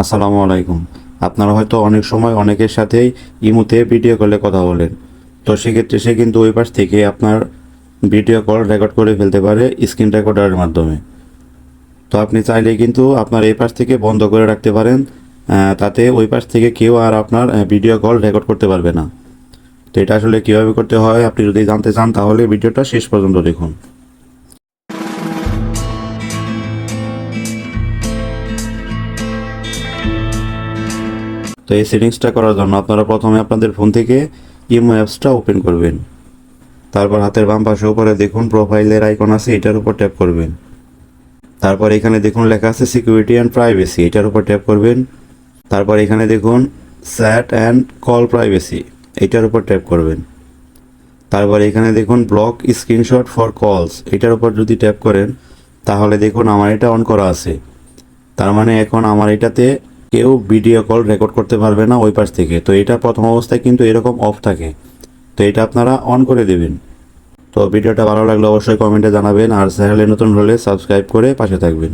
আসসালামু আলাইকুম। আপনারা হয়তো অনেক সময় অনেকের সাথেই ইমুতে ভিডিও কলে কথা বলেন। তো সেক্ষেত্রে সে কিন্তু ওই পাশ থেকে আপনার ভিডিও কল রেকর্ড করে ফেলতে পারে স্ক্রিন রেকর্ডারের মাধ্যমে। তো আপনি চাইলে কিন্তু আপনার এই পাশ থেকে বন্ধ করে রাখতে পারেন তাতে ওই পাশ থেকে কেউ আর আপনার ভিডিও কল রেকর্ড করতে পারবে না। তো এটা আসলে কীভাবে করতে হয়, আপনি যদি জানতে চান তাহলে ভিডিওটা শেষ পর্যন্ত দেখুন। তো এই সেটিংসটা করার জন্য আপনারা প্রথমে আপনাদের ফোন থেকে ইমো অ্যাপসটা ওপেন করবেন। তারপর হাতের বাম পাশে উপরে দেখুন প্রোফাইলের আইকন আছে, এটার উপর ট্যাপ করবেন। তারপর এখানে দেখুন লেখা আছে সিকিউরিটি অ্যান্ড প্রাইভেসি এটার উপর ট্যাপ করবেন। তারপর এখানে দেখুন স্যাট অ্যান্ড কল প্রাইভেসি এটার উপর ট্যাপ করবেন। তারপর এখানে দেখুন ব্লক স্ক্রিনশট ফর কলস এটার উপর যদি ট্যাপ করেন, তাহলে দেখুন আমার এটা অন করা আছে। তার মানে এখন আমার এটাতে কেউ ভিডিও কল রেকর্ড করতে পারবে না ওই পাশ থেকে। তো এটা প্রথম অবস্থায় কিন্তু এরকম অফ থাকে। তো এটা আপনারা অন করে দেবেন। তো ভিডিওটা ভালো লাগলে অবশ্যই কমেন্টে জানাবেন। আর চ্যানেলে নতুন হলে সাবস্ক্রাইব করে পাশে থাকবেন।